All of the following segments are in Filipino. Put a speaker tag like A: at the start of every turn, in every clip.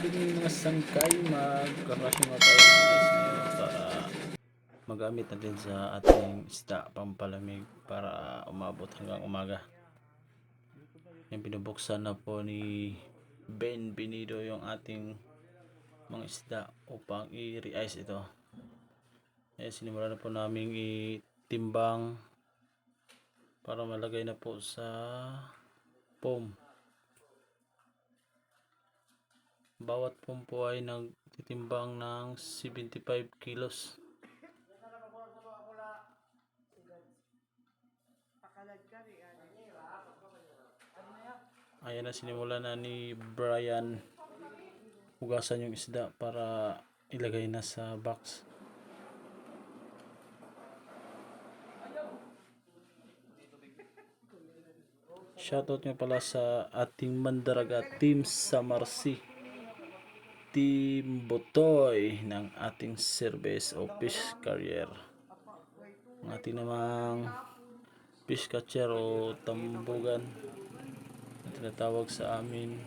A: evening mga sangkay. Magkakasyon nga tayo para magamit natin sa ating isda pampalamig para umabot hanggang umaga. Yung binubuksan na po ni Ben Binido yung ating mga isda upang i-re-ice ito. Eh, sinimulan na po namin itimbang para malagay na po sa foam. Bawat foam po ay nagtitimbang ng 75 kilos. Ayan na sinimulan na ni Brian hugasan yung isda para ilagay na sa box. Shoutout nyo pala sa ating Mandaraga Team Samarsi. Team Botoy ng ating service o fish carrier. Ang ating namang fish catcher o tambugan na tinatawag sa amin.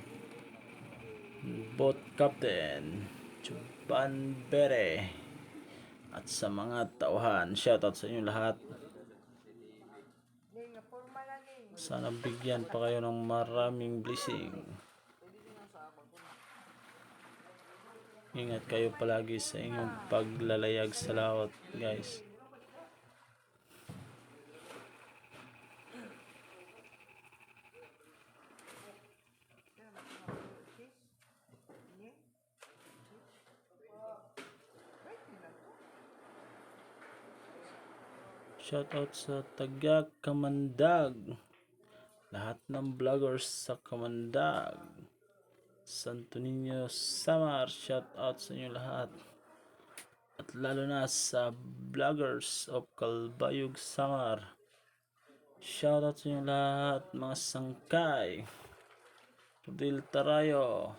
A: Boat captain Chuban Bere. At sa mga tauhan shoutout sa inyo lahat. Sana bigyan pa kayo ng maraming blessing ingat kayo palagi sa inyong paglalayag sa laot guys Shoutout sa taga Kamandag. Lahat ng vloggers sa Kamandag. Santo Niño Samar, shoutout sa inyo lahat. At lalo na sa vloggers of Kalbayog Samar. Shoutout sa inyo lahat mga sangkay. Rodel Tarayo.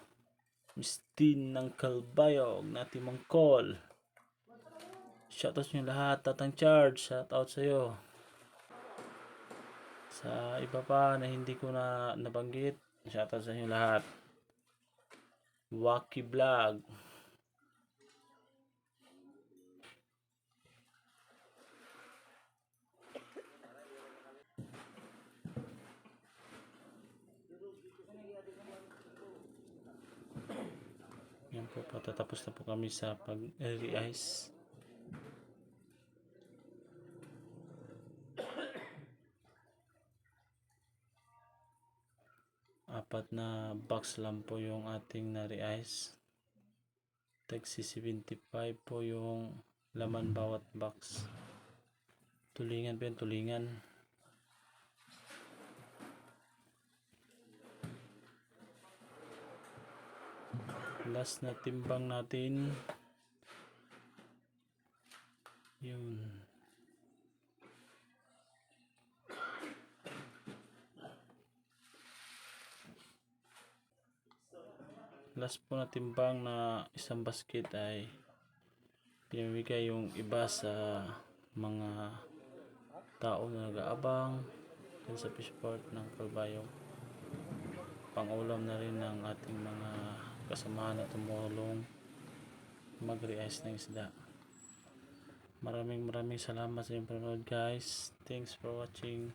A: Mistin ng Kalbayog na Timangkol. Shoutout sa inyo lahat. Tatang Charge, shoutout sa iyo. Sa iba pa na hindi ko na nabanggit, shoutout sa inyo lahat. Waki Vlog. Yan po, patatapos na po kami sa pag-re-ice. Apat na box lang po yung ating nari-ice. Tagsi 75 po yung laman bawat box. Tulingan po yung tulingan. Last na timbang natin. Yun. Last po na timbang na isang basket ay pinamigay yung iba sa mga tao na nag-aabang sa fish port ng Kalbayog pangulam na rin ng ating mga kasamahan na tumulong mag-re-ice ng isda. Maraming maraming salamat sa inyong panonood guys. Thanks for watching